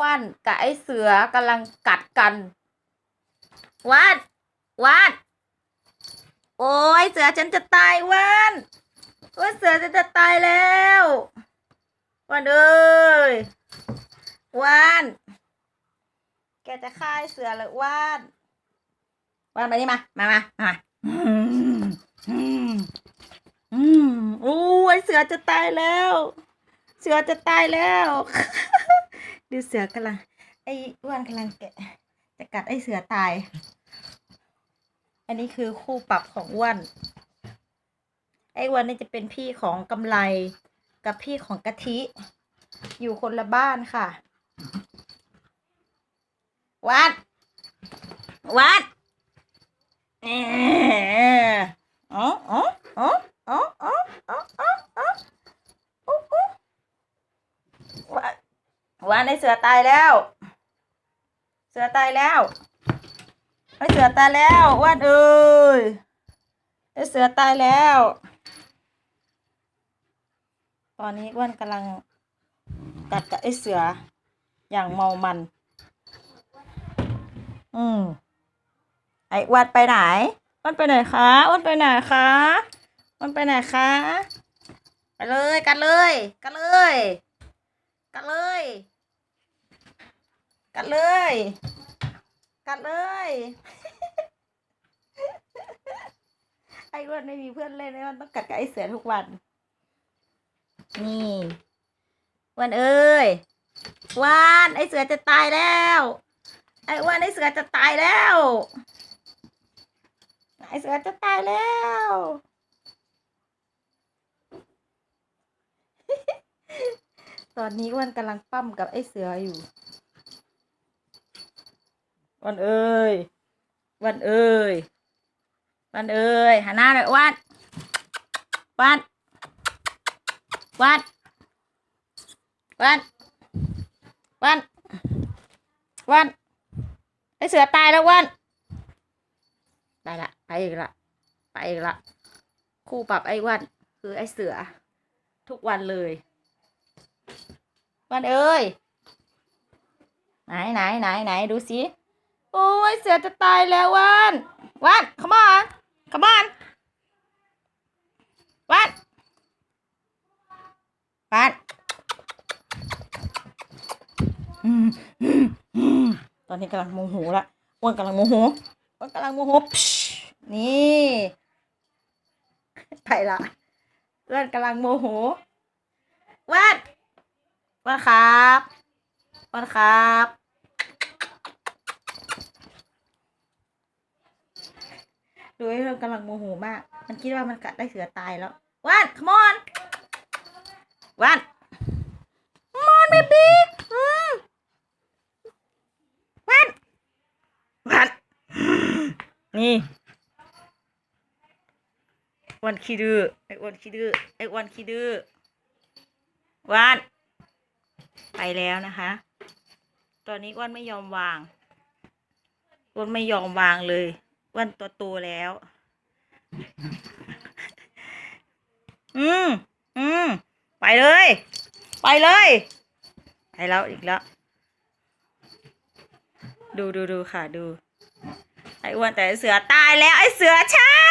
ว่านกับไอ้เสือกำลังกัดกันว่านว่านโอ้ยเสือฉันจะตายว่านโอ้ยเสือฉันจะตายแล้วว่านเอ้ยว่าน แกจะฆ่าไอ้เสือเลยว่านว่านมานี่มามามามาอืมอืมอืมโอ้ยเสือจะตายแล้ว เสือจะตายแล้ว ดูเสือกำลัง ไอ้อ้วนกำลังแกะ จะกัดไอ้เสือตาย อันนี้คือคู่ปรับของอ้วน ไอ้อ้วนนี่จะเป็นพี่ของกำไรกับพี่ของกะทิ อยู่คนละบ้านค่ะ วัด วัดเอออ๋ออ๋ออ๋ออ๋ออ๋ออ๋ออ๋ออุ๊อุ๊วัด วัดไอเสือตายแล้ว เสือตายแล้วไอเสือตายแล้ววัดเอ้ยไอเสือตายแล้ว ตอนนี้อ้วนกำลังกัดกับไอเสือ อย่างเมามัน อืมไอวันไปไหนอ้วันไปไหนคะอ้วันไปไหนคะอ้วันไปไหนคะไปเลย กันเลย กันเลย กันเลย กันเลย กันเลยไอ้อ้วันไม่มีเพื่อนเล่นไอ้อ้วันต้องกัดกับไอ้เสือทุกวัน นี่อ้วันเอ้ยอ้วันไอ้เสือจะตายแล้ว ไอ้อ้วนไอ้เสือจะตายแล้วไอ้เสือจะตายแล้วตอนนี้อ้วนกำลังปั้มกับไอ้เสืออยู่ วันเอ้ยวันเอ้ยวันเอ้ยหันหน้าหน่อยวันวันวันวันวันวันไอเสือตายแล้ววันไปละไปอีกละไปอีกละคู่ปรับไอ้วันคือไอเสือ ทุกวันเลย วันเอ้ยไหนไหนไหนไหนดูสิ โอ้ยเสือจะตายแล้ววันวัน come on come on วันวันอืมอืมอืมตอนนี้กำลังโมโหละอ้วนกำลังโมโหอ้วนกำลังโมโหนี่ไปละอ้วนกำลังโมโหวัดวัดครับวัดครับ ดูไอ้เรื่อกำลังโมโหมาก มันคิดว่ามันกัดได้เสือตายแล้ววัด come on วัด come on baby อืมวันวันนี่วันขี้ดื้อไอ้วันขี้ดื้อไอ้วันขี้ดื้อวันไปแล้วนะคะ ตอนนี้วันไม่ยอมวางวันไม่ยอมวางเลย อ้วันตัวโตแล้ว อืมอืมไปเลย ไปเลย ไปแล้วอีกแล้ว ดูดูดูค่ะดู ไอ้อ้วนแต่ไอ้เสือตายแล้ว ไอ้เสือฉัน